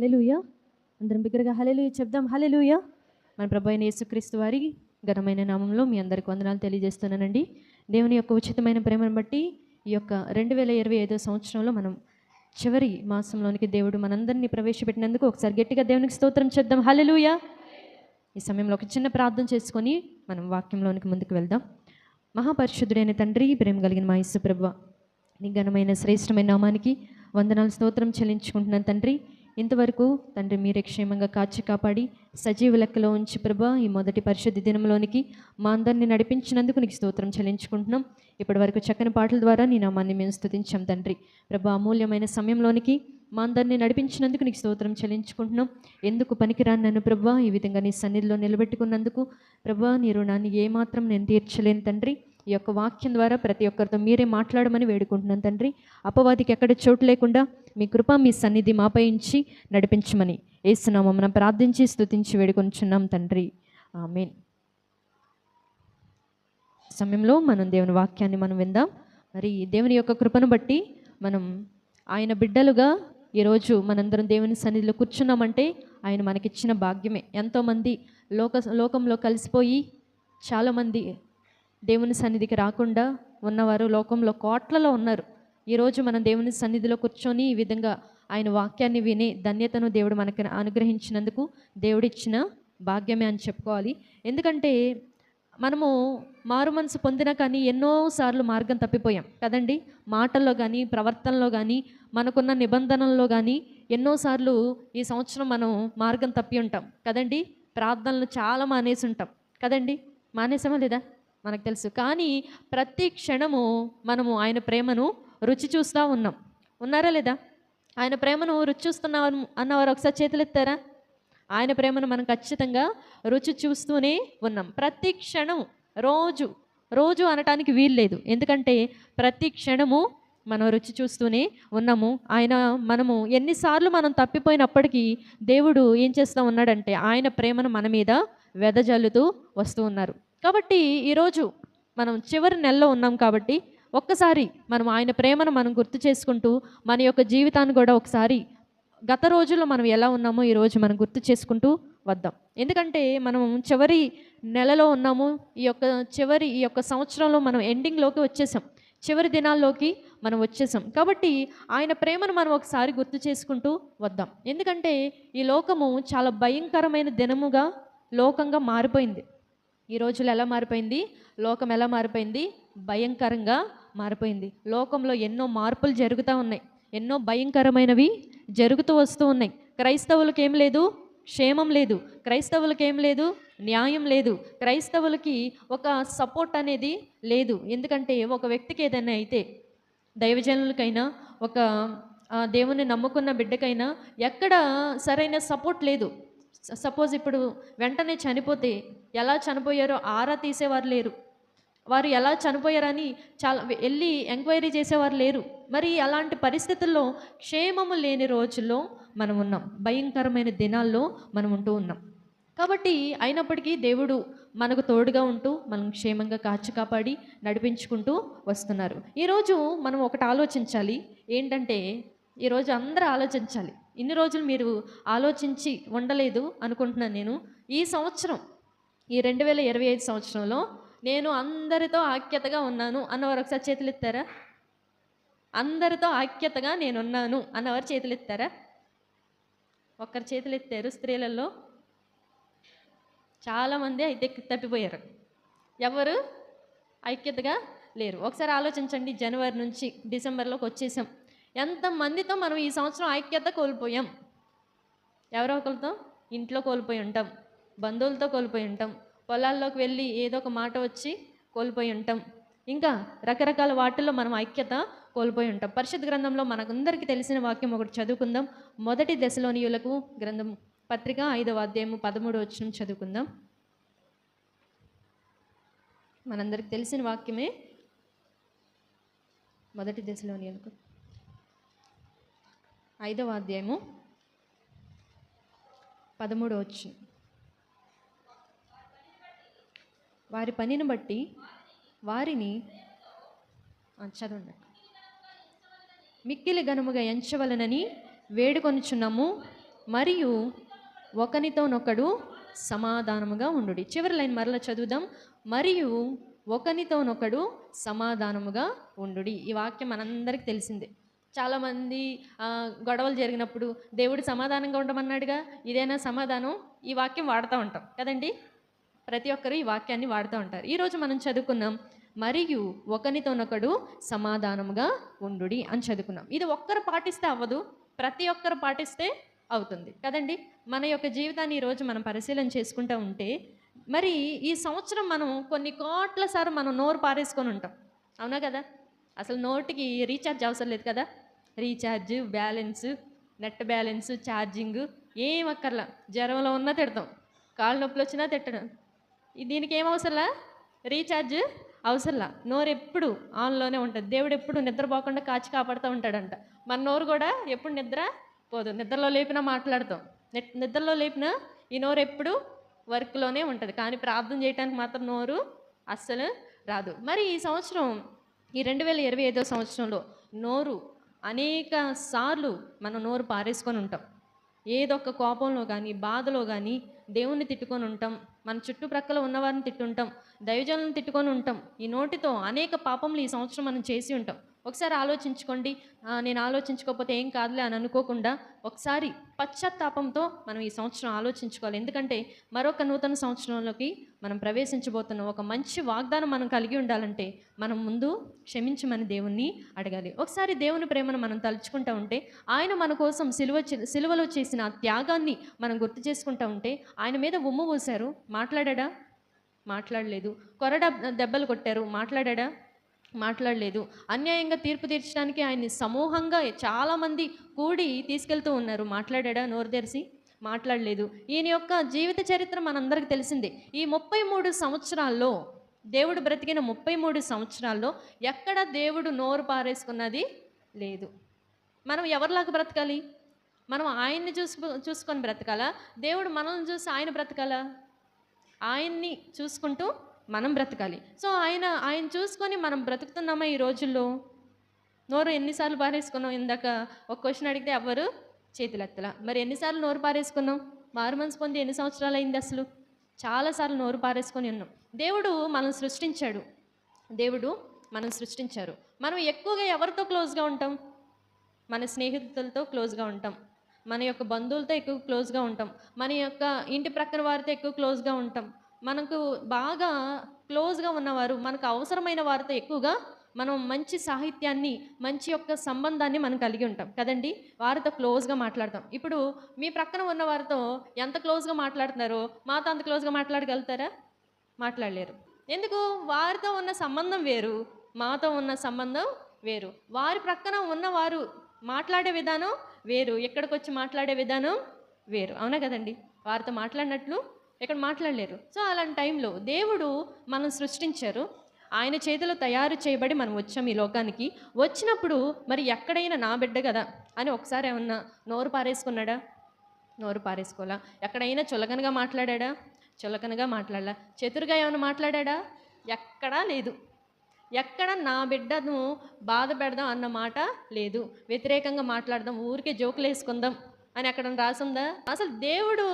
Hallelujah అందరం బిగ్గరగా hallelujah చెప్దాం. హలెలుయ మన ప్రభు అయిన యేసుక్రీస్తు వారి ఘనమైన నామంలో మీ అందరికి వందనాలు తెలియజేస్తున్నానండి. దేవుని యొక్క ఉచితమైన ప్రేమను బట్టి ఈ యొక్క రెండు వేల ఇరవై ఐదో సంవత్సరంలో మనం చివరి మాసంలోనికి దేవుడు మనందరినీ ప్రవేశపెట్టినందుకు ఒకసారి గట్టిగా దేవునికి స్తోత్రం చెప్దాం హలెలుయ ఈ సమయంలో ఒక చిన్న ప్రార్థన చేసుకొని మనం వాక్యంలోనికి ముందుకు వెళ్దాం. మహాపరిశుద్ధుడైన తండ్రి ప్రేమ కలిగిన మా యేసు ప్రభు నీ ఘనమైన శ్రేష్టమైన నామానికి వందనాలు స్తోత్రం చెల్లించుకుంటున్నాను తండ్రి. ఇంతవరకు తండ్రి మీరే క్షేమంగా కాచి కాపాడి సజీవ లెక్కలో ఉంచి ప్రభా ఈ మొదటి పరిశుద్ధి దినంలోనికి మా అందరిని నడిపించినందుకు నీకు స్తోత్రం చెల్లించుకుంటున్నాం. ఇప్పటి వరకు చక్కని పాటల ద్వారా నీ నామాన్ని మేము స్తుతించాం తండ్రి. ప్రభా అమూల్యమైన సమయంలోనికి మా అందరిని నడిపించినందుకు నీకు స్తోత్రం చెల్లించుకుంటున్నాం. ఎందుకు పనికిరాని నన్ను ప్రభా ఈ విధంగా నీ సన్నిధిలో నిలబెట్టుకున్నందుకు? ప్రభా నీ రుణాన్ని ఏమాత్రం నేను తీర్చలేను తండ్రి. ఈ యొక్క వాక్యం ద్వారా ప్రతి ఒక్కరితో మీరే మాట్లాడమని వేడుకుంటున్నాను తండ్రి. అపవాదికి ఎక్కడ చోటు లేకుండా మీ కృప మీ సన్నిధి మాపై ఉంచి నడిపించమని ఏసునామం ప్రార్థించి స్తుతించి వేడుకొంచున్నాం తండ్రి. ఆమెన్. సమయంలో మనం దేవుని వాక్యాన్ని మనం విందాం. మరి దేవుని యొక్క కృపను బట్టి మనం ఆయన బిడ్డలుగా ఈరోజు మనందరం దేవుని సన్నిధిలో కూర్చున్నామంటే ఆయన మనకిచ్చిన భాగ్యమే. ఎంతోమంది లోక లోకంలో కలిసిపోయి చాలామంది దేవుని సన్నిధికి రాకుండా ఉన్నవారు లోకంలో కోట్లలో ఉన్నారు. ఈరోజు మనం దేవుని సన్నిధిలో కూర్చొని ఈ విధంగా ఆయన వాక్యాన్ని వినే ధన్యతను దేవుడు మనకి అనుగ్రహించినందుకు దేవుడిచ్చిన భాగ్యమే అని చెప్పుకోవాలి. ఎందుకంటే మనము మారు మనసు పొందినా కానీ ఎన్నోసార్లు మార్గం తప్పిపోయాం కదండి. మాటల్లో కానీ ప్రవర్తనలో కానీ మనకున్న నిబంధనల్లో కానీ ఎన్నోసార్లు ఈ సంవత్సరం మనం మార్గం తప్పి ఉంటాం కదండి. ప్రార్థనలు చాలా మానేసి ఉంటాం కదండి. మానేసామా లేదా? మనకు తెలుసు. కానీ ప్రతి క్షణము మనము ఆయన ప్రేమను రుచి చూస్తూ ఉన్నాం. ఉన్నారా లేదా? ఆయన ప్రేమను రుచి చూస్తున్నాం అన్నవారు ఒకసారి చేతులు ఎత్తారా ఆయన ప్రేమను మనం ఖచ్చితంగా రుచి చూస్తూనే ఉన్నాం. ప్రతి క్షణం రోజు రోజు అనటానికి వీల్లేదు ఎందుకంటే ప్రతి క్షణము మనం రుచి చూస్తూనే ఉన్నాము. ఆయన మనము ఎన్నిసార్లు మనం తప్పిపోయినప్పటికీ దేవుడు ఏం చేస్తూ ఉన్నాడంటే ఆయన ప్రేమను మన మీద వెదజల్లుతూ వస్తూ ఉన్నారు. కాబట్టి ఈరోజు మనం చివరి నెలలో ఉన్నాం కాబట్టి ఒక్కసారి మనం ఆయన ప్రేమను మనం గుర్తు చేసుకుంటూ మన యొక్క జీవితాన్ని కూడా ఒకసారి గత రోజుల్లో మనం ఎలా ఉన్నామో ఈరోజు మనం గుర్తు చేసుకుంటూ వద్దాం. ఎందుకంటే మనం చివరి నెలలో ఉన్నాము. ఈ యొక్క చివరి ఈ యొక్క సంవత్సరంలో మనం ఎండింగ్లోకి వచ్చేసాం. చివరి దినాల్లోకి మనం వచ్చేసాం. కాబట్టి ఆయన ప్రేమను మనం ఒకసారి గుర్తు చేసుకుంటూ వద్దాం. ఎందుకంటే ఈ లోకము చాలా భయంకరమైన దినముగా లోకంగా మారిపోయింది. ఈ రోజులు ఎలా మారిపోయింది? లోకం ఎలా మారిపోయింది? భయంకరంగా మారిపోయింది. లోకంలో ఎన్నో మార్పులు జరుగుతూ ఉన్నాయి. ఎన్నో భయంకరమైనవి జరుగుతూ వస్తూ ఉన్నాయి. క్రైస్తవులకు ఏం లేదు? క్షేమం లేదు. క్రైస్తవులకు ఏం లేదు? న్యాయం లేదు. క్రైస్తవులకి ఒక సపోర్ట్ అనేది లేదు. ఎందుకంటే ఒక వ్యక్తికి ఏదైనా అయితే దైవజనులకైనా ఒక దేవుని నమ్ముకున్న బిడ్డకైనా ఎక్కడ సరైన సపోర్ట్ లేదు. సపోజ్ ఇప్పుడు వెంటనే చనిపోతే ఎలా చనిపోయారో ఆరా తీసేవారు లేరు. వారు ఎలా చనిపోయారని చాలా వెళ్ళి ఎంక్వైరీ చేసేవారు లేరు. మరి అలాంటి పరిస్థితుల్లో క్షేమము లేని రోజుల్లో మనం ఉన్నాం. భయంకరమైన దినాల్లో మనం ఉంటూ ఉన్నాం. కాబట్టి అయినప్పటికీ దేవుడు మనకు తోడుగా ఉంటూ మనం క్షేమంగా కాచి కాపాడి నడిపించుకుంటూ వస్తున్నారు. ఈరోజు మనం ఒకటి ఆలోచించాలి. ఏంటంటే ఈరోజు అందరూ ఆలోచించాలి. ఇన్ని రోజులు మీరు ఆలోచించి ఉండలేదు అనుకుంటున్నాను నేను. ఈ సంవత్సరం ఈ రెండు వేల ఇరవై ఐదు సంవత్సరంలో నేను అందరితో ఆక్యతగా ఉన్నాను అన్నవారు ఒకసారి చేతులు ఎత్తారా అందరితో ఆక్యతగా నేనున్నాను అన్నవారు చేతులు ఎత్తారా ఒక్కరు చేతులు ఎత్తారు స్త్రీలలో. చాలామంది అయితే తప్పిపోయారు. ఎవరు? ఐక్యతగా లేరు. ఒకసారి ఆలోచించండి. జనవరి నుంచి డిసెంబర్లోకి వచ్చేసాం. ఎంతమందితో మనం ఈ సంవత్సరం ఐక్యత కోల్పోయాం? ఎవరో ఒకరితో ఇంట్లో కోల్పోయి ఉంటాం బంధువులతో కోల్పోయి ఉంటాం పొలాల్లోకి వెళ్ళి ఏదో ఒక మాట వచ్చి కోల్పోయి ఉంటాం. ఇంకా రకరకాల వాటిల్లో మనం ఐక్యత కోల్పోయి ఉంటాం. పరిషత్ గ్రంథంలో మనకందరికీ తెలిసిన వాక్యం ఒకటి చదువుకుందాం. మొదటి దశలోనియులకు గ్రంథం పత్రిక ఐదవ అధ్యాయము పదమూడు వచ్చిన చదువుకుందాం. మనందరికి తెలిసిన వాక్యమే మొదటి దశలోనియులకు. ఐదవ అధ్యాయము పదమూడవ వచ్చి. వారి పనిని బట్టి వారిని చదవండి. మిక్కిలి గనుముగా ఎంచవలనని వేడుకొనుచున్నాము మరియు ఒకనితోనొకడు సమాధానముగా ఉండుడి. చివరి లైన్ మరలా చదువుదాం. మరియు ఒకనితోనొకడు సమాధానముగా ఉండుడి. ఈ వాక్యం మనందరికీ తెలిసిందే. చాలామంది గొడవలు జరిగినప్పుడు దేవుడు సమాధానంగా ఉండమన్నాడుగా? ఇదేనా సమాధానం? ఈ వాక్యం వాడుతూ ఉంటాం. కదండి? ప్రతి ఒక్కరు ఈ వాక్యాన్ని వాడుతూ ఉంటారు. ఈరోజు మనం చదువుకున్నాం మరియు ఒకరితోనొకడు సమాధానముగా ఉండుడి అని చదువుకున్నాం. ఇది ఒక్కరు పాటిస్తే అవ్వదు ప్రతి ఒక్కరు పాటిస్తే అవుతుంది. కదండి? మన యొక్క జీవితాన్ని ఈరోజు మనం పరిశీలన చేసుకుంటూ ఉంటే మరి ఈ సంవత్సరం మనం కొన్ని కోట్ల సార్లు మనం నోరు పారేసుకొని ఉంటాం. అవునా కదా? అసలు నోటికి రీఛార్జ్ అవసరం లేదు కదా? Recharge balance net balance charging ఏం అక్కర్లా. జ్వరంలో ఉన్నా తిడతాం. కాళ్ళ నొప్పులు వచ్చినా తిట్టడం దీనికి ఏం అవసరంలా? రీఛార్జ్ అవసరంలా. నోరు ఎప్పుడు ఆన్లోనే ఉంటుంది. దేవుడు ఎప్పుడు నిద్రపోకుండా కాచి కాపాడుతూ ఉంటాడంట. మన నోరు కూడా ఎప్పుడు నిద్ర పోదు. నిద్రలో లేపినా మాట్లాడతాం. నిద్రలో లేపినా ఈ నోరు ఎప్పుడు వర్క్లోనే ఉంటుంది. కానీ ప్రార్థన చేయడానికి మాత్రం నోరు అస్సలు రాదు. మరి ఈ సంవత్సరం ఈ రెండు వేల ఇరవై ఐదో సంవత్సరంలో నోరు అనేక సార్లు మనం నోరు పారేసుకొని ఉంటాం. ఏదొక్క కోపంలో కానీ బాధలో కానీ దేవుణ్ణి తిట్టుకొని ఉంటాం. మన చుట్టుప్రక్కల ఉన్నవారిని తిట్టుంటాం. దైవజనులను తిట్టుకొని ఉంటాం. ఈ నోటితో అనేక పాపములు ఈ సంవత్సరం మనం చేసి ఉంటాం. ఒకసారి ఆలోచించుకోండి. నేను ఆలోచించుకోకపోతే ఏం కాదులే అని అనుకోకుండా ఒకసారి పశ్చాత్తాపంతో మనం ఈ సంవత్సరం ఆలోచించుకోవాలి. ఎందుకంటే మరొక నూతన సంవత్సరంలోకి మనం ప్రవేశించబోతున్నాం. ఒక మంచి వాగ్దానం మనం కలిగి ఉండాలంటే మనం ముందు క్షమించమని దేవుణ్ణి అడగాలి. ఒకసారి దేవుని ప్రేమను మనం తలుచుకుంటూ ఉంటే ఆయన మన కోసం సిలువ సిలువలో చేసిన త్యాగాన్ని మనం గుర్తు చేసుకుంటూ ఉంటే ఆయన మీద ఉమ్ము పోశారు. మాట్లాడా? మాట్లాడలేదు. కొరడ దెబ్బలు కొట్టారు. మాట్లాడా? మాట్లాడలేదు. అన్యాయంగా తీర్పు తీర్చడానికి ఆయన్ని సమూహంగా చాలామంది కూడి తీసుకెళ్తూ ఉన్నారు. మాట్లాడా నోరు మాట్లాడలేదు. ఈయన యొక్క జీవిత చరిత్ర మనందరికి తెలిసిందే. ఈ ముప్పై మూడు సంవత్సరాల్లో దేవుడు బ్రతికిన ముప్పై మూడు సంవత్సరాల్లో ఎక్కడ దేవుడు నోరు పారేసుకున్నది లేదు. మనం ఎవరిలాగా బ్రతకాలి? మనం ఆయన్ని చూసుకు చూసుకొని బ్రతకాలా? దేవుడు మనల్ని చూసి ఆయన బ్రతకాలా? ఆయన్ని చూసుకుంటూ మనం బ్రతకాలి. సో ఆయన ఆయన చూసుకొని మనం బ్రతుకుతున్నామా ఈ రోజుల్లో? నోరు ఎన్నిసార్లు పారేసుకున్నాం ఇందాక ఒక క్వశ్చన్ అడిగితే ఎవ్వరు చేతులెత్తల. మరి ఎన్నిసార్లు నోరు పారేసుకున్నాం మారు మనసు పొంది ఎన్ని సంవత్సరాలు అయింది అసలు? చాలాసార్లు నోరు పారేసుకొని ఉన్నాం. దేవుడు మనం సృష్టించాడు. దేవుడు మనం సృష్టించారు. మనం ఎక్కువగా ఎవరితో క్లోజ్గా ఉంటాం? మన స్నేహితులతో క్లోజ్గా ఉంటాం. మన యొక్క బంధువులతో ఎక్కువ క్లోజ్గా ఉంటాం. మన యొక్క ఇంటి ప్రక్కన వారితో ఎక్కువ క్లోజ్గా ఉంటాం. మనకు బాగా క్లోజ్గా ఉన్నవారు మనకు అవసరమైన వారితో ఎక్కువగా మనం మంచి సాహిత్యాన్ని మంచి యొక్క సంబంధాన్ని మనం కలిగి ఉంటాం. కదండి? వారితో క్లోజ్గా మాట్లాడతాం. ఇప్పుడు మీ ప్రక్కన ఉన్న వారితో ఎంత క్లోజ్గా మాట్లాడుతున్నారో మాతో అంత క్లోజ్గా మాట్లాడగలుగుతారా? మాట్లాడలేరు. ఎందుకు? వారితో ఉన్న సంబంధం వేరు మాతో ఉన్న సంబంధం వేరు. వారి ప్రక్కన ఉన్నవారు మాట్లాడే విధానం వేరు ఎక్కడికి వచ్చి మాట్లాడే విధానం వేరు. అవునా కదండి? వారితో మాట్లాడినట్లు ఇక్కడ మాట్లాడలేరు. సో అలాంటి టైంలో దేవుడు మనం సృష్టించారు. ఆయన చేతిలో తయారు చేయబడి మనం వచ్చాం ఈ లోకానికి. వచ్చినప్పుడు మరి ఎక్కడైనా నా బిడ్డ కదా అని ఒకసారి ఏమన్నా నోరు పారేసుకున్నాడా? నోరు పారేసుకోవాలా? ఎక్కడైనా చులకనగా మాట్లాడా చులకనగా మాట్లాడలా? చతురుగా ఏమైనా మాట్లాడా ఎక్కడా లేదు. ఎక్కడ నా బిడ్డను బాధ పెడదాం అన్న మాట లేదు. వ్యతిరేకంగా మాట్లాడదాం ఊరికే జోకులు వేసుకుందాం అని అక్కడ రాసుందా? అసలు దేవుడు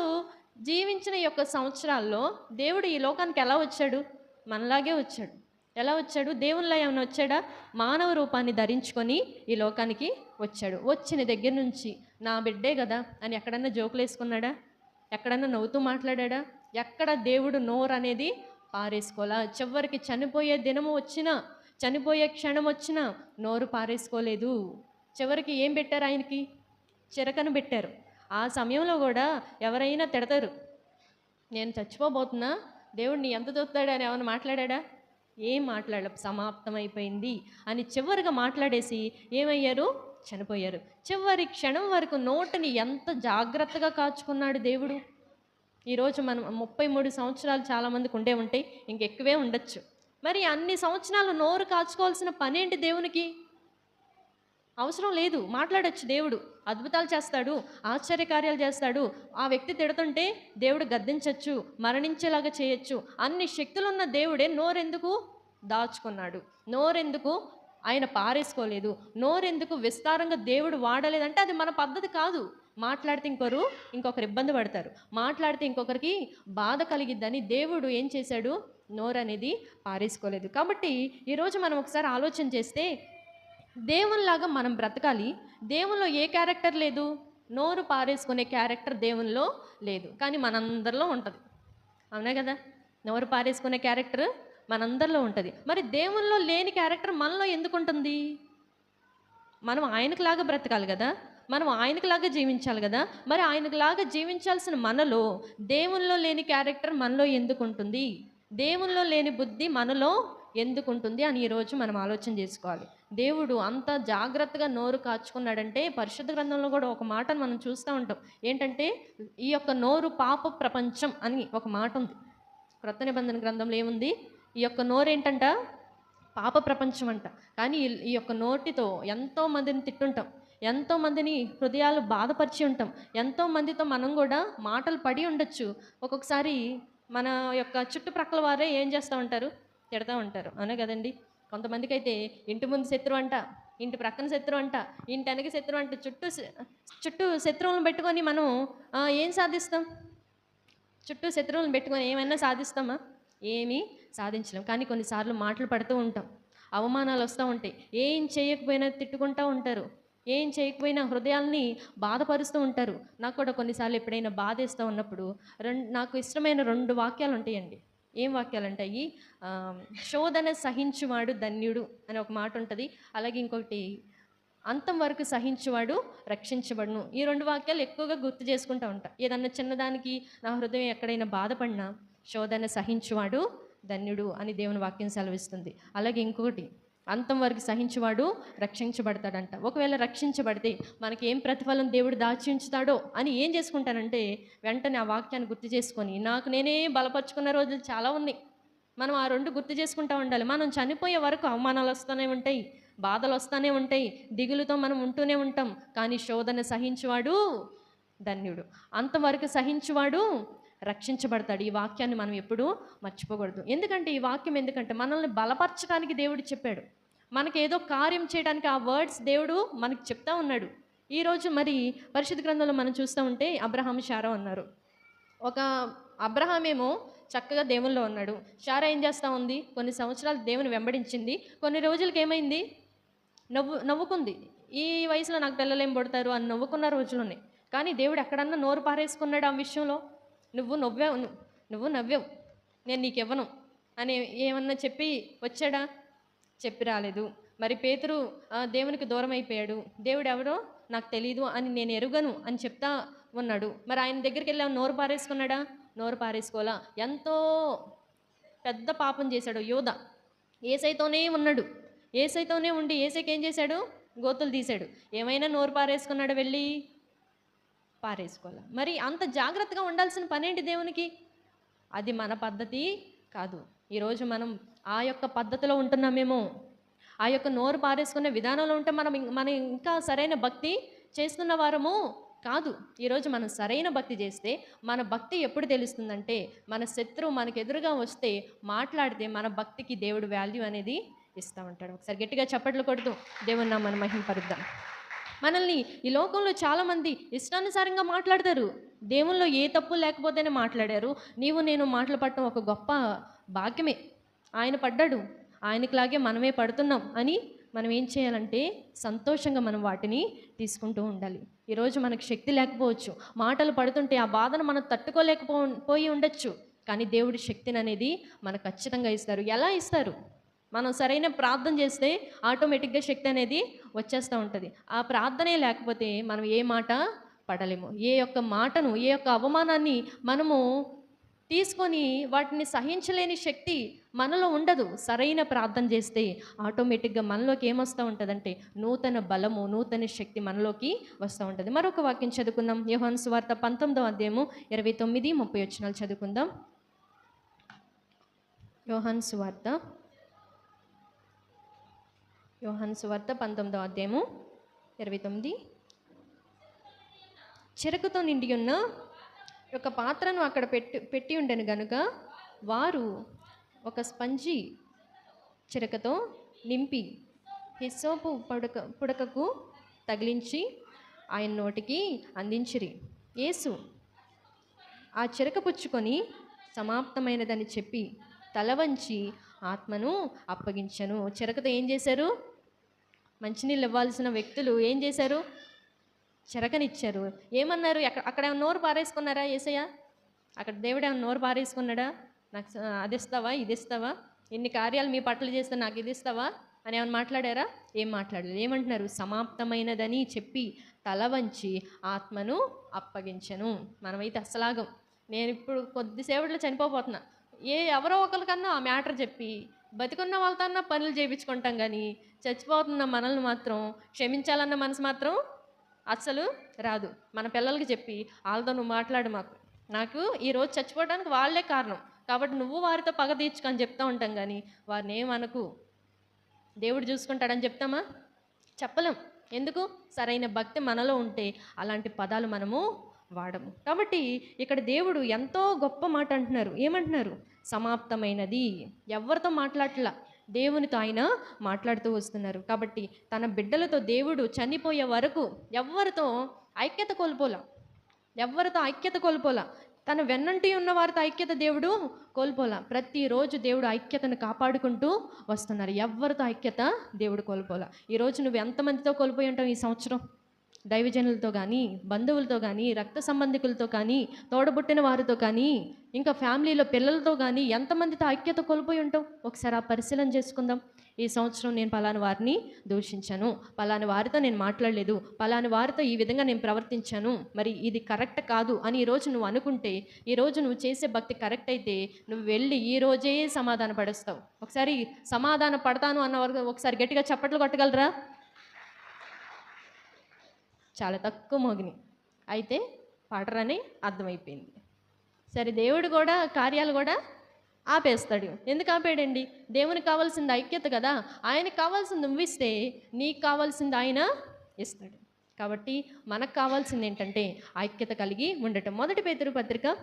జీవించిన ఈ యొక్క సంవత్సరాల్లో దేవుడు ఈ లోకానికి ఎలా వచ్చాడు? మనలాగే వచ్చాడు. ఎలా వచ్చాడు? దేవునిలా ఏమైనా వచ్చాడా? మానవ రూపాన్ని ధరించుకొని ఈ లోకానికి వచ్చాడు. వచ్చిన దగ్గర నుంచి నా బిడ్డే కదా అని ఎక్కడన్నా జోకులు వేసుకున్నాడా? ఎక్కడన్నా నవ్వుతూ మాట్లాడా ఎక్కడ దేవుడు నోరు అనేది పారేసుకోవాలా చివరికి చనిపోయే దినము వచ్చినా చనిపోయే క్షణం వచ్చినా నోరు పారేసుకోలేదు. చివరికి ఏం పెట్టారు ఆయనకి? చిరకను పెట్టారు. ఆ సమయంలో కూడా ఎవరైనా తిడతారు. నేను చచ్చిపోబోతున్నా దేవుడు నీ ఎంత చూస్తాడని ఏమైనా మాట్లాడా ఏం మాట్లాడ సమాప్తమైపోయింది అని చివరిగా మాట్లాడేసి ఏమయ్యారు? చనిపోయారు. చివరి క్షణం వరకు నోటిని ఎంత జాగ్రత్తగా కాచుకున్నాడు దేవుడు? ఈరోజు మనం ముప్పై మూడు సంవత్సరాలు చాలామందికి ఉండే ఉంటాయి ఇంకెక్కువే ఉండొచ్చు. మరి అన్ని సంవత్సరాలు నోరు కాచుకోవాల్సిన పనేంటి దేవునికి? అవసరం లేదు మాట్లాడొచ్చు దేవుడు. అద్భుతాలు చేస్తాడు ఆశ్చర్యకార్యాలు చేస్తాడు. ఆ వ్యక్తి తిడుతుంటే దేవుడు గద్దించవచ్చు మరణించేలాగా చేయొచ్చు. అన్ని శక్తులున్న దేవుడే నోరెందుకు దాచుకున్నాడు. నోరెందుకు ఆయన పారేసుకోలేదు. నోరెందుకు విస్తారంగా దేవుడు వాడలేదంటే అది మన పద్ధతి కాదు. మాట్లాడితే ఇంకొకరు ఇంకొకరు ఇబ్బంది పడతారు. మాట్లాడితే ఇంకొకరికి బాధ కలిగిద్దని దేవుడు ఏం చేశాడు? నోరు అనేది పారేసుకోలేదు. కాబట్టి ఈరోజు మనం ఒకసారి ఆలోచన చేస్తే దేవునిలాగా మనం బ్రతకాలి. దేవునిలో ఏ క్యారెక్టర్ లేదు? నోరు పారేసుకునే క్యారెక్టర్ దేవునిలో లేదు. కానీ మనందరిలో ఉంటుంది. అవునా కదా? నోరు పారేసుకునే క్యారెక్టర్ మనందరిలో ఉంటుంది. మరి దేవునిలో లేని క్యారెక్టర్ మనలో ఎందుకు ఉంటుంది? మనం ఆయనకులాగా బ్రతకాలి కదా? మనం ఆయనకులాగా జీవించాలి కదా? మరి ఆయనకులాగా జీవించాల్సిన మనలో దేవునిలో లేని క్యారెక్టర్ మనలో ఎందుకు ఉంటుంది? దేవునిలో లేని బుద్ధి మనలో ఎందుకు ఉంటుంది అని ఈరోజు మనం ఆలోచన చేసుకోవాలి. దేవుడు అంత జాగ్రత్తగా నోరు కాచుకున్నాడంటే పరిశుద్ధ గ్రంథంలో కూడా ఒక మాటను మనం చూస్తూ ఉంటాం. ఏంటంటే ఈ యొక్క నోరు పాప ప్రపంచం అని ఒక మాట ఉంది. క్రొత్త నిబంధన గ్రంథంలో ఏముంది? ఈ యొక్క నోరు ఏంటంట? పాప ప్రపంచం అంట. కానీ ఈ- యొక్క నోటితో ఎంతో మందిని తిట్టుంటాం. ఎంతో మందిని హృదయాలు బాధపరిచి ఉంటాం. ఎంతో మందితో మనం కూడా మాటలు పడి ఉండొచ్చు. ఒక్కొక్కసారి మన యొక్క చుట్టుప్రక్కల వారే ఏం చేస్తూ ఉంటారు? తిడతా ఉంటారు. అవునా కదండి? కొంతమందికి అయితే ఇంటి ముందు శత్రువు అంట ఇంటి ప్రక్కన శత్రువు అంట ఇంటి వెనక శత్రువు అంట చుట్టూ చుట్టూ శత్రువులను పెట్టుకొని మనం ఏం సాధిస్తాం? చుట్టూ శత్రువులను పెట్టుకొని ఏమైనా సాధిస్తామా? ఏమీ సాధించలేం. కానీ కొన్నిసార్లు మాటలు పడుతూ ఉంటాం. అవమానాలు వస్తూ ఉంటాయి. ఏం చేయకపోయినా తిట్టుకుంటూ ఉంటారు. ఏం చేయకపోయినా హృదయాల్ని బాధపరుస్తూ ఉంటారు. నాకు కూడా కొన్నిసార్లు ఎప్పుడైనా బాధేస్తూ ఉన్నప్పుడు రెండు నాకు ఇష్టమైన రెండు వాక్యాలు ఉంటాయండి. ఏం వాక్యాలు ఉంటాయి శోధన సహించువాడు ధన్యుడు అని ఒక మాట ఉంటుంది. అలాగే ఇంకొకటి అంతం వరకు సహించువాడు రక్షించబడును. ఈ రెండు వాక్యాలు ఎక్కువగా గుర్తు చేసుకుంటూ ఉంటా. ఏదన్నా చిన్నదానికి నా హృదయం ఎక్కడైనా బాధపడినా శోధన సహించువాడు ధన్యుడు అని దేవుని వాక్యం సెలవిస్తుంది. అలాగే ఇంకొకటి అంతం వరకు సహించువాడు రక్షించబడతాడంట. ఒకవేళ రక్షించబడితే మనకి ఏం ప్రతిఫలం దేవుడు దాచి ఉంచుతాడో అని ఏం చేసుకుంటానంటే వెంటనే ఆ వాక్యాన్ని గుర్తు చేసుకొని నాకు నేనే బలపరుచుకున్న రోజులు చాలా ఉన్నాయి. మనం ఆ రెండు గుర్తు చేసుకుంటూ ఉండాలి. మనం చనిపోయే వరకు అవమానాలు వస్తూనే ఉంటాయి బాధలు వస్తూనే ఉంటాయి దిగులుతో మనం ఉంటూనే ఉంటాం. కానీ శోధన సహించువాడు ధన్యుడు. అంతవరకు సహించువాడు రక్షించబడతాడు. ఈ వాక్యాన్ని మనం ఎప్పుడూ మర్చిపోకూడదు. ఎందుకంటే ఈ వాక్యం ఎందుకంటే మనల్ని బలపరచడానికి దేవుడు చెప్పాడు. మనకి ఏదో కార్యం చేయడానికి ఆ వర్డ్స్ దేవుడు మనకు చెప్తా ఉన్నాడు. ఈరోజు మరి పరిశుద్ధ గ్రంథంలో మనం చూస్తూ ఉంటే అబ్రహాం షారా అన్నారు. ఒక అబ్రహాం ఏమో చక్కగా దేవుల్లో ఉన్నాడు. షారా ఏం చేస్తూ ఉంది? కొన్ని సంవత్సరాలు దేవుని వెంబడించింది. కొన్ని రోజులకి ఏమైంది? నవ్వు నవ్వుకుంది. ఈ వయసులో నాకు తెల్లలేం పడతారు అని నవ్వుకున్న రోజులు ఉన్నాయి కానీ దేవుడు ఎక్కడన్నా నోరు పారేసుకున్నాడు ఆ విషయంలో? నువ్వు నవ్వావు నువ్వు నవ్వావు నేను నీకు ఇవ్వను అని ఏమన్నా చెప్పి వచ్చాడా? చెప్పి రాలేదు. మరి పేతురు ఆ, దేవునికి దూరం అయిపోయాడు దేవుడు ఎవరో నాకు తెలియదు అని నేను ఎరుగను అని చెప్తా ఉన్నాడు. మరి ఆయన దగ్గరికి వెళ్ళా నోరు పారేసుకున్నాడా? నోరు పారేసుకోవాలా? ఎంతో పెద్ద పాపం చేశాడు యోధ. ఏసైతోనే ఉన్నాడు. ఏసైతోనే ఉండి ఏసైకి ఏం చేశాడు? గోతులు తీశాడు. ఏమైనా నోరు పారేసుకున్నాడు వెళ్ళి? పారేసుకోవాలి? మరి అంత జాగ్రత్తగా ఉండాల్సిన పనేంటి దేవునికి? అది మన పద్ధతి కాదు. ఈరోజు మనం ఆ యొక్క పద్ధతిలో ఉంటున్నామేమో. ఆ యొక్క నోరు పారేసుకునే విధానంలో ఉంటే మనం మనం ఇంకా సరైన భక్తి చేస్తున్న వారము కాదు. ఈరోజు మనం సరైన భక్తి చేస్తే మన భక్తి ఎప్పుడు తెలుస్తుందంటే మన శత్రువు మనకు ఎదురుగా వస్తే మాట్లాడితే మన భక్తికి దేవుడు వాల్యూ అనేది ఇస్తూ ఉంటాడు ఒకసారి గట్టిగా చప్పట్లు కొడుతూ దేవుని మనం మహింపరుద్దాం. మనల్ని ఈ లోకంలో చాలామంది ఇష్టానుసారంగా మాట్లాడతారు. దేవుల్లో ఏ తప్పు లేకపోతేనే మాట్లాడారు. నీవు నేను మాటలు పడటం ఒక గొప్ప భాగ్యమే. ఆయన పడ్డాడు. ఆయనకులాగే మనమే పడుతున్నాం అని మనం ఏం చేయాలంటే సంతోషంగా మనం వాటిని తీసుకుంటూ ఉండాలి. ఈరోజు మనకు శక్తి లేకపోవచ్చు. మాటలు పడుతుంటే ఆ బాధను మనం తట్టుకోలేకపో పోయి ఉండొచ్చు. కానీ దేవుడి శక్తిని అనేది మనకు ఖచ్చితంగా ఇస్తారు. ఎలా ఇస్తారు? మనం సరైన ప్రార్థన చేస్తే ఆటోమేటిక్గా శక్తి అనేది వచ్చేస్తూ ఉంటుంది. ఆ ప్రార్థనే లేకపోతే మనం ఏ మాట పడలేము. ఏ యొక్క మాటను ఏ యొక్క అవమానాన్ని మనము తీసుకొని వాటిని సహించలేని శక్తి మనలో ఉండదు. సరైన ప్రార్థన చేస్తే ఆటోమేటిక్గా మనలోకి ఏమొస్తూ ఉంటుందంటే నూతన బలము నూతన శక్తి మనలోకి వస్తూ ఉంటుంది. మరొక వాక్యం చదువుకుందాం. యోహన్ సువార్త పంతొమ్మిదో అధ్యాయము ఇరవై తొమ్మిది ముప్పై వచ్చినాలు చదువుకుందాం. యోహన్ సువార్త యోహాన్ సువార్త పంతొమ్మిదో అధ్యాయము ఇరవై తొమ్మిది. చెరకుతో నిండి ఉన్న ఒక పాత్రను అక్కడ పెట్టి పెట్టి ఉండెను గనుక వారు ఒక స్పంజి చిరకతో నింపి హిస్సోపు పుడక పుడకకు తగిలించి ఆయన నోటికి అందించిరి. యేసు ఆ చిరక పుచ్చుకొని సమాప్తమైనదని చెప్పి తల వంచి ఆత్మను అప్పగించను. చిరకతో ఏం చేశారు? మంచినీళ్ళు ఇవ్వాల్సిన వ్యక్తులు ఏం చేశారు? చెరకనిచ్చారు. ఏమన్నారు? ఎక్కడ అక్కడ ఏమైనా నోరు పారేసుకున్నారా ఏసయ్య? అక్కడ దేవుడు ఏమైనా నోరు పారేసుకున్నాడా? నాకు అది ఇస్తావా ఇది ఇస్తావా ఎన్ని కార్యాలు మీ పట్ల చేస్తే నాకు ఇది ఇస్తావా అని ఏమైనా మాట్లాడారా? ఏం మాట్లాడలేదు. ఏమంటున్నారు? సమాప్తమైనదని చెప్పి తల వంచి ఆత్మను అప్పగించను. మనమైతే అస్సలాగం నేను ఇప్పుడు కొద్దిసేపట్లో చనిపోబోతున్నా. ఏ ఎవరో ఒకరికన్నా ఆ మ్యాటర్ చెప్పి బతికున్న వాళ్ళతో పనులు చేయించుకుంటాం కానీ చచ్చిపోతున్న మనల్ని మాత్రం క్షమించాలన్న మనసు మాత్రం అస్సలు రాదు. మన పిల్లలకి చెప్పి వాళ్ళతో నువ్వు మాట్లాడు మాకు. నాకు ఈరోజు చచ్చిపోవడానికి వాళ్ళే కారణం. కాబట్టి నువ్వు వారితో పగ తీర్చుకొని చెప్తా ఉంటాం కానీ వారిని ఏమనకు దేవుడు చూసుకుంటాడని చెప్తామా? చెప్పలేం. ఎందుకు? సరైన భక్తి మనలో ఉంటే అలాంటి పదాలు మనము వాడము. కాబట్టి ఇక్కడ దేవుడు ఎంతో గొప్ప మాట అంటున్నారు. ఏమంటున్నారు? సమాప్తమైనది. ఎవరితో మాట్లాడట్లా. దేవునితో ఆయన మాట్లాడుతూ వస్తున్నారు. కాబట్టి తన బిడ్డలతో దేవుడు చనిపోయే వరకు ఎవరితో ఐక్యత కోల్పోలా. ఎవరితో ఐక్యత కోల్పోలా. తన వెన్నంటి ఉన్న వారితో ఐక్యత దేవుడు కోల్పోలా. ప్రతిరోజు దేవుడు ఐక్యతను కాపాడుకుంటూ వస్తున్నారు. ఎవరితో ఐక్యత దేవుడు కోల్పోలా. ఈరోజు నువ్వు ఎంతమందితో కోల్పోయి ఉంటావు ఈ సంవత్సరం? దైవజనులతో కానీ బంధువులతో కానీ రక్త సంబంధికులతో కానీ తోడబుట్టిన వారితో కానీ ఇంకా ఫ్యామిలీలో పిల్లలతో కానీ ఎంతమందితో ఐక్యత కోల్పోయి ఉంటావు? ఒకసారి ఆ పరిశీలన చేసుకుందాం. ఈ సంవత్సరం నేను పలాని వారిని దూషించాను. పలాని వారితో నేను మాట్లాడలేదు. పలాని వారితో ఈ విధంగా నేను ప్రవర్తించాను. మరి ఇది కరెక్ట్ కాదు అని ఈరోజు నువ్వు అనుకుంటే ఈరోజు నువ్వు చేసే భక్తి కరెక్ట్ అయితే నువ్వు వెళ్ళి ఈ రోజే సమాధాన పడేస్తావు ఒకసారి సమాధాన పడతాను అన్న వరకు ఒకసారి గట్టిగా చప్పట్లు కొట్టగలరా? చాలా తక్కువ మోగిని. అయితే పాటరని అర్థమైపోయింది. సరే దేవుడు కూడా కార్యాలు కూడా ఆపేస్తాడు. ఎందుకు ఆపాడండి? దేవునికి కావాల్సింది ఐక్యత కదా. ఆయనకు కావాల్సింది నువ్వు ఇస్తే నీకు కావాల్సింది ఆయన ఇస్తాడు. కాబట్టి మనకు కావాల్సింది ఏంటంటే ఐక్యత కలిగి ఉండటం. మొదటి పేతురు పత్రిక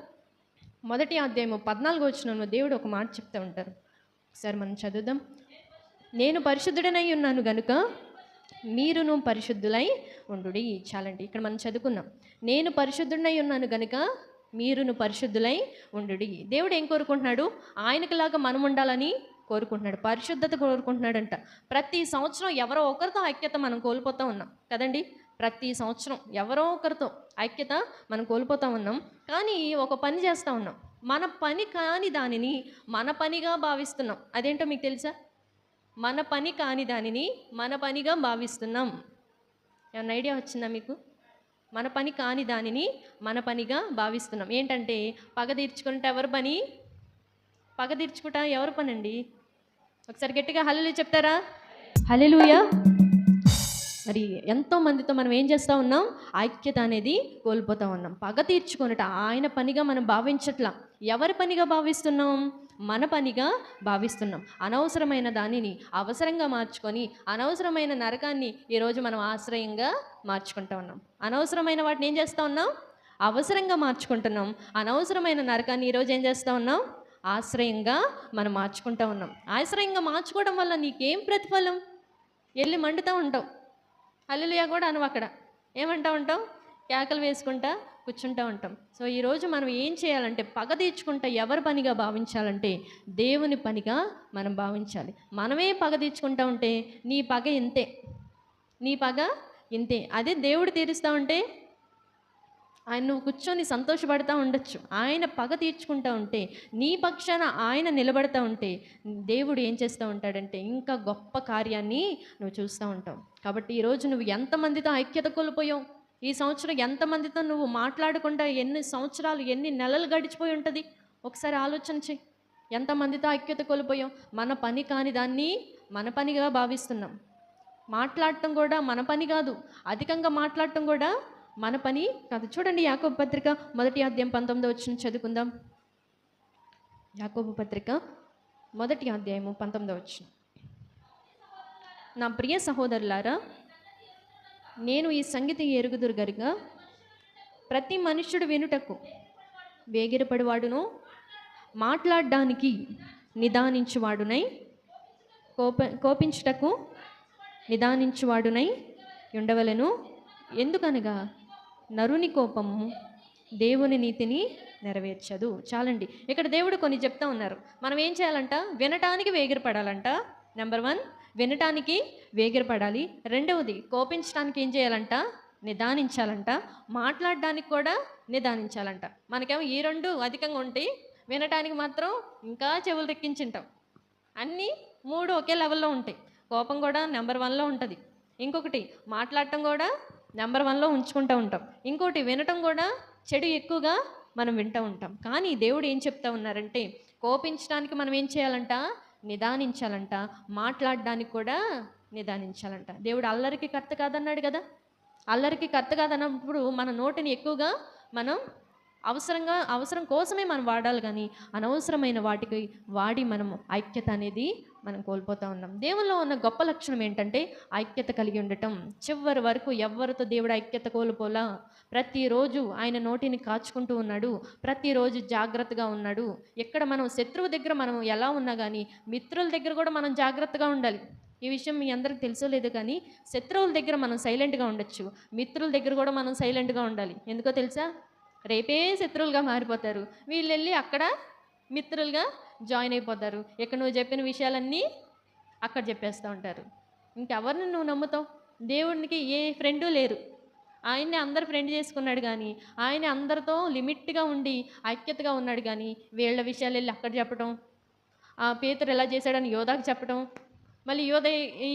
మొదటి అధ్యాయము పద్నాలుగు వచ్చిన దేవుడు ఒక మాట చెప్తూ ఉంటారు. ఒకసారి మనం చదువుదాం. నేను పరిశుద్ధుడనై ఉన్నాను గనుక మీరును పరిశుద్ధులై ఉండుడి చాలండి ఇక్కడ మనం చదువుకున్నాం. నేను పరిశుద్ధుడై ఉన్నాను గనుక మీరును పరిశుద్ధులై ఉండుడి. దేవుడు ఏం కోరుకుంటున్నాడు? ఆయనకులాగా మనం ఉండాలని కోరుకుంటున్నాడు. పరిశుద్ధత కోరుకుంటున్నాడంట. ప్రతి సంవత్సరం ఎవరో ఒకరితో ఐక్యత మనం కోల్పోతూ ఉన్నాం. కదండి? ప్రతి సంవత్సరం ఎవరో ఒకరితో ఐక్యత మనం కోల్పోతూ ఉన్నాం. కానీ ఒక పని చేస్తూ ఉన్నాం. మన పని కాని దానిని మన పనిగా భావిస్తున్నాం. అదేంటో మీకు తెలుసా? మన పని కాని దానిని మన పనిగా భావిస్తున్నాం. ఏమన్నా ఐడియా వచ్చిందా మీకు? మన పని కాని దానిని మన పనిగా భావిస్తున్నాం. ఏంటంటే పగ తీర్చుకుంటే ఎవరి పని? పగ తీర్చుకుంటా ఎవరి పని అండి ఒకసారి గట్టిగా హల్లెలూయా చెప్తారా? హల్లెలూయా. మరి ఎంతో మందితో మనం ఏం చేస్తూ ఉన్నాం? ఐక్యత అనేది కోల్పోతూ ఉన్నాం. పగ తీర్చుకున్నట ఆయన పనిగా మనం భావించట్లా. ఎవరి పనిగా భావిస్తున్నాం? మన పనిగా భావిస్తున్నాం. అనవసరమైన దానిని అవసరంగా మార్చుకొని అనవసరమైన నరకాన్ని ఈరోజు మనం ఆశ్రయంగా మార్చుకుంటూ ఉన్నాం. అనవసరమైన వాటిని ఏం చేస్తూ ఉన్నాం? అవసరంగా మార్చుకుంటున్నాం. అనవసరమైన నరకాన్ని ఈరోజు ఏం చేస్తూ ఉన్నాం? ఆశ్రయంగా మనం మార్చుకుంటూ ఉన్నాం. ఆశ్రయంగా మార్చుకోవడం వల్ల నీకేం ప్రతిఫలం? వెళ్ళి మండుతూ ఉంటావు. అల్లులుయా కూడా అనవు అక్కడ. ఏమంటూ ఉంటావు? కేకలు వేసుకుంటా కూర్చుంటూ ఉంటాం. సో ఈరోజు మనం ఏం చేయాలంటే పగ తీర్చుకుంటా ఎవరి పనిగా భావించాలంటే దేవుని పనిగా మనం భావించాలి. మనమే పగ తీర్చుకుంటా ఉంటే నీ పగ ఇంతే. నీ పగ ఇంతే. అదే దేవుడు తీరుస్తూ ఉంటే ఆయన నువ్వు కూర్చొని సంతోషపడతా ఉండొచ్చు. ఆయన పగ తీర్చుకుంటా ఉంటే నీ పక్షాన ఆయన నిలబడతా ఉంటే దేవుడు ఏం చేస్తూ ఉంటాడంటే ఇంకా గొప్ప కార్యాన్ని నువ్వు చూస్తూ ఉంటావు. కాబట్టి ఈరోజు నువ్వు ఎంతమందితో ఐక్యత కోల్పోయావు? ఈ సంవత్సరం ఎంతమందితో నువ్వు మాట్లాడకుండా ఎన్ని సంవత్సరాలు ఎన్ని నెలలు గడిచిపోయి ఉంటుంది? ఒకసారి ఆలోచన చెయ్యి ఎంతమందితో ఐక్యత కోల్పోయాం? మన పని కాని దాన్ని మన పనిగా భావిస్తున్నాం. మాట్లాడటం కూడా మన పని కాదు అధికంగా మాట్లాడటం కూడా మన పని కాదు. చూడండి యాకోబు పత్రిక మొదటి అధ్యాయం పంతొమ్మిది వచ్చిన చదువుకుందాం. యాకోబు పత్రిక మొదటి అధ్యాయము పంతొమ్మిది వచ్చిన నా ప్రియ సహోదరులారా నేను ఈ సంగతి ఎరుగుదురు గరుగా ప్రతి మనుష్యుడు వినుటకు వేగిరపడివాడును మాట్లాడడానికి నిదానించువాడునై కోప కోపించుటకు నిదానించువాడునై ఉండవలను. ఎందుకనగా నరుని కోపము దేవుని నీతిని నెరవేర్చదు. చాలండి. ఇక్కడ దేవుడు కొన్ని చెప్తా ఉన్నారు. మనం ఏం చేయాలంట? వినటానికి వేగిరపడాలంట. నెంబర్ వన్ వినటానికి వేగిరపడాలి. రెండవది కోపించడానికి ఏం చేయాలంట? నిదానించాలంట. మాట్లాడడానికి కూడా నిదానించాలంట. మనకేమో ఈ రెండు అధికంగా ఉంటాయి వినటానికి మాత్రం ఇంకా చెవులు రెక్కించింటాం. అన్నీ మూడు ఒకే లెవెల్లో ఉంటాయి. కోపం కూడా నెంబర్ వన్లో ఉంటుంది. ఇంకొకటి మాట్లాడటం కూడా నెంబర్ వన్లో ఉంచుకుంటూ ఉంటాం. ఇంకోటి వినటం కూడా చెడు ఎక్కువగా మనం వింటూ ఉంటాం. కానీ దేవుడు ఏం చెప్తా ఉన్నారంటే కోపించడానికి మనం ఏం చేయాలంట? నిదానించాలంట మాట్లాడడానికి కూడా నిదానించాలంట. దేవుడు అల్లరికి కర్త కాదన్నాడు కదా? అల్లరికి కర్త కాదన్నప్పుడు మన నోటిని ఎక్కువగా మనం అవసరంగా అవసరం కోసమే మనం వాడాలి కానీ అనవసరమైన వాటికి వాడి మనం ఐక్యత అనేది మనం కోల్పోతూ ఉన్నాం. దేవుల్లో ఉన్న గొప్ప లక్షణం ఏంటంటే ఐక్యత కలిగి ఉండటం. చివరి వరకు ఎవరితో దేవుడు ఐక్యత కోల్పోలా? ప్రతిరోజు ఆయన నోటిని కాచుకుంటూ ఉన్నాడు. ప్రతిరోజు జాగ్రత్తగా ఉన్నాడు. ఎక్కడ మనం శత్రువు దగ్గర మనం ఎలా ఉన్నా కానీ మిత్రుల దగ్గర కూడా మనం జాగ్రత్తగా ఉండాలి. ఈ విషయం మీ అందరికి తెలుసో లేదు కానీ శత్రువుల దగ్గర మనం సైలెంట్గా ఉండొచ్చు. మిత్రుల దగ్గర కూడా మనం సైలెంట్గా ఉండాలి. ఎందుకో తెలుసా? రేపే శత్రువులుగా మారిపోతారు. వీళ్ళు వెళ్ళి అక్కడ మిత్రులుగా జాయిన్ అయిపోతారు. ఇక్కడ నువ్వు చెప్పిన విషయాలన్నీ అక్కడ చెప్పేస్తూ ఉంటారు. ఇంకెవరిని నువ్వు నమ్ముతావు? దేవునికి ఏ ఫ్రెండు లేరు. ఆయన్ని అందరు ఫ్రెండ్ చేసుకున్నాడు కానీ ఆయన అందరితో లిమిట్గా ఉండి ఐక్యతగా ఉన్నాడు కానీ వీళ్ళ విషయాలు వెళ్ళి అక్కడ చెప్పడం ఆ పేతురు ఎలా చేశాడని యోధాకు చెప్పడం మళ్ళీ యోధ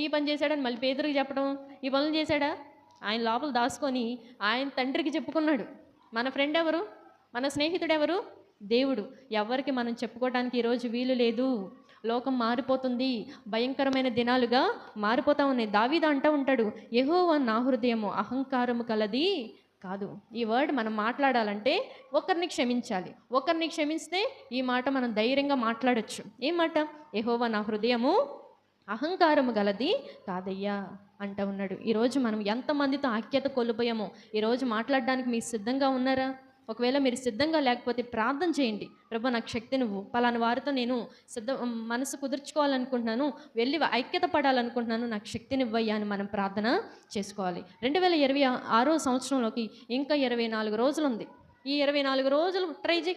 ఈ పని చేశాడని మళ్ళీ పేదరికి చెప్పడం ఈ పనులు చేశాడా? ఆయన లోపల దాచుకొని ఆయన తండ్రికి చెప్పుకున్నాడు. మన ఫ్రెండ్ ఎవరు? మన స్నేహితుడు ఎవరు దేవుడు. ఎవరికి మనం చెప్పుకోవడానికి ఈరోజు వీలు లేదు. లోకం మారిపోతుంది. భయంకరమైన దినాలుగా మారిపోతా ఉన్నాయి. దావీద అంటూ ఉంటాడు యెహోవా నా హృదయము అహంకారము కలది కాదు. ఈ వర్డ్ మనం మాట్లాడాలంటే ఒకరిని క్షమించాలి. ఒకరిని క్షమిస్తే ఈ మాట మనం ధైర్యంగా మాట్లాడొచ్చు. ఏ మాట? యెహోవా నా హృదయము అహంకారము గలది కాదయ్యా అంట ఉన్నాడు. ఈరోజు మనం ఎంతమందితో ఐక్యత కోల్పోయామో ఈరోజు మాట్లాడడానికి మీరు సిద్ధంగా ఉన్నారా? ఒకవేళ మీరు సిద్ధంగా లేకపోతే ప్రార్థన చేయండి. ప్రభా నాకు శక్తి నువ్వు. పలానా వారితో నేను సిద్ధ మనసు కుదుర్చుకోవాలనుకుంటున్నాను వెళ్ళి ఐక్యత పడాలనుకుంటున్నాను. నాకు శక్తినివ్వయ్యా అని మనం ప్రార్థన చేసుకోవాలి. రెండు వేల ఇరవై ఆరో సంవత్సరంలోకి ఇంకా ఇరవై నాలుగు రోజులు ఉంది. ఈ ఇరవై నాలుగు రోజులు ట్రై చేయి.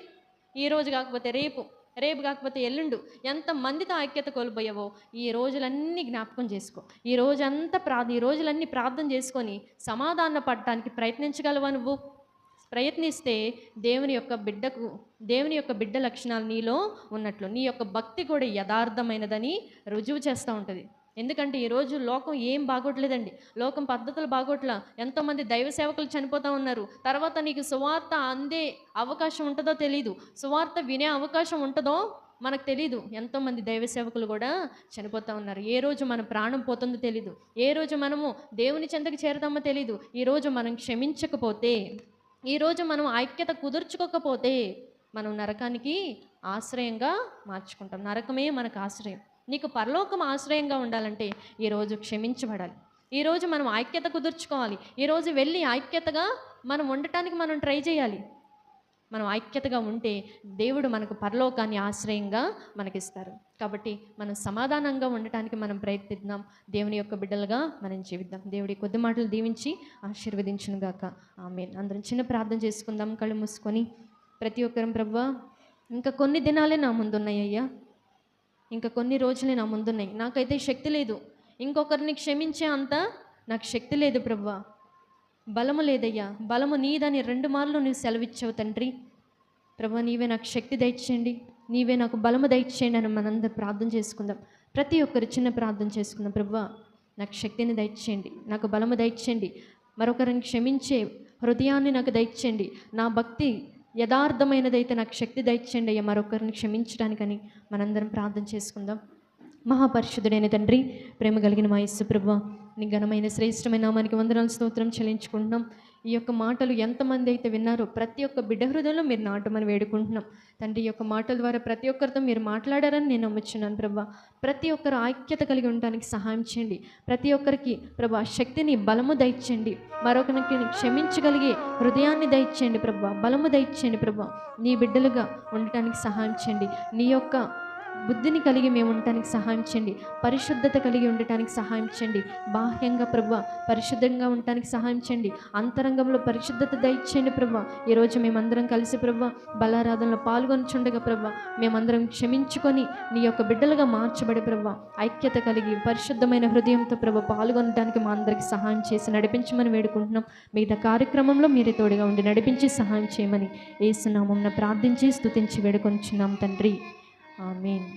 ఈ రోజు కాకపోతే రేపు రేపు కాకపోతే ఎల్లుండు ఎంత మందితో ఐక్యత కోల్పోయావో ఈ రోజులన్నీ జ్ఞాపకం చేసుకో. ఈ రోజంతా ప్రా ఈ రోజులన్నీ ప్రార్థన చేసుకొని సమాధాన పడటానికి ప్రయత్నించగలవా నువ్వు? ప్రయత్నిస్తే దేవుని యొక్క బిడ్డకు దేవుని యొక్క బిడ్డ లక్షణాలు నీలో ఉన్నట్లు నీ యొక్క భక్తి కూడా యథార్థమైనదని రుజువు చేస్తూ ఉంటుంది. ఎందుకంటే ఈరోజు లోకం ఏం బాగోట్లేదండి. లోకం పద్ధతులు బాగోట్ల. ఎంతోమంది దైవ సేవకులు చనిపోతూ ఉన్నారు. తర్వాత నీకు సువార్త అందే అవకాశం ఉంటుందో తెలీదు. సువార్త వినే అవకాశం ఉంటుందో మనకు తెలీదు. ఎంతోమంది దైవ సేవకులు కూడా చనిపోతూ ఉన్నారు. ఏ రోజు మన ప్రాణం పోతుందో తెలీదు. ఏ రోజు మనము దేవుని చెంతకు చేరదామో తెలీదు. ఈరోజు మనం క్షమించకపోతే ఈరోజు మనం ఐక్యత కుదుర్చుకోకపోతే మనం నరకానికి ఆశ్రయంగా మార్చుకుంటాం. నరకమే మనకు ఆశ్రయం. నీకు పరలోకం ఆశ్రయంగా ఉండాలంటే ఈరోజు క్షమించబడాలి. ఈరోజు మనం ఐక్యత కుదుర్చుకోవాలి. ఈరోజు వెళ్ళి ఐక్యతగా మనం ఉండటానికి మనం ట్రై చేయాలి. మనం ఐక్యతగా ఉంటే దేవుడు మనకు పరలోకాన్ని ఆశ్రయంగా మనకిస్తారు. కాబట్టి మనం సమాధానంగా ఉండటానికి మనం ప్రయత్నిద్దాం. దేవుని యొక్క బిడ్డలుగా మనం జీవిద్దాం. దేవుడి కొద్ది మాటలు దీవించి ఆశీర్వదించునుగాక ఆమె అందరం చిన్న ప్రార్థన చేసుకుందాం. కళ్ళు మూసుకొని ప్రతి ఒక్కరం ప్రభు ఇంకా కొన్ని దినాలే నా ముందున్నాయి అయ్యా ఇంకా కొన్ని రోజులే నా ముందున్నాయి. నాకైతే శక్తి లేదు. ఇంకొకరిని క్షమించే అంత నాకు శక్తి లేదు ప్రవ్వా బలము లేదయ్యా. బలము నీదని రెండు మార్లు నువ్వు సెలవిచ్చావు తండ్రి. ప్రభా నీవే నాకు శక్తి దయచేయండి. నీవే నాకు బలము దయచేయండి అని మనందరూ ప్రార్థన చేసుకుందాం. ప్రతి ఒక్కరు చిన్న ప్రార్థన చేసుకుందాం. ప్రభా నాకు శక్తిని దయచేయండి. నాకు బలము దయచేయండి. మరొకరిని క్షమించే హృదయాన్ని నాకు దయచేయండి. నా భక్తి యథార్థమైనదైతే నాకు శక్తి దయచేయండి అయ్యా. మరొకరిని క్షమించడానికని మనందరం ప్రార్థన చేసుకుందాం. మహాపరిశుద్ధుడైన తండ్రి ప్రేమ కలిగిన మా యేసు ప్రభు నీ ఘనమైన శ్రేష్టమైన నామానికి వందనాలు స్తోత్రం చెల్లించుకుంటున్నాం. ఈ యొక్క మాటలు ఎంతమంది అయితే విన్నారో ప్రతి ఒక్క బిడ్డ హృదయంలో మీరు నాటమని వేడుకుంటున్నాం. తండ్రి యొక్క మాటల ద్వారా ప్రతి ఒక్కరితో మీరు మాట్లాడారని నేను నమ్ముచున్నాను ప్రభా. ప్రతి ఒక్కరు ఐక్యత కలిగి ఉండడానికి సహాయం చేయండి. ప్రతి ఒక్కరికి ప్రభా శక్తిని బలము దయచేయండి. మరొకరికి క్షమించగలిగే హృదయాన్ని దయచేయండి ప్రభా. బలము దయచేయండి ప్రభా. నీ బిడ్డలుగా ఉండటానికి సహాయం చేయండి. నీ యొక్క బుద్ధిని కలిగి మేము ఉండటానికి సహాయం చేయండి. పరిశుద్ధత కలిగి ఉండటానికి సహాయం చేయండి. బాహ్యంగా ప్రభు పరిశుద్ధంగా ఉండటానికి సహాయం చేయండి. అంతరంగంలో పరిశుద్ధత దయచేయండి ప్రభు. ఈరోజు మేమందరం కలిసి ప్రభు బలారాధనలో పాల్గొనిచుండగా ప్రభు మేమందరం క్షమించుకొని నీ యొక్క బిడ్డలుగా మార్చబడి ప్రభు ఐక్యత కలిగి పరిశుద్ధమైన హృదయంతో ప్రభు పాల్గొనడానికి మా అందరికి సహాయం చేసి నడిపించమని వేడుకుంటున్నాం. మిగతా కార్యక్రమంలో మీరే తోడుగా ఉండి నడిపించి సహాయం చేయమని ఏసునామం ప్రార్థించి స్థుతించి వేడుకొంచున్నాం తండ్రి. ఆమేన్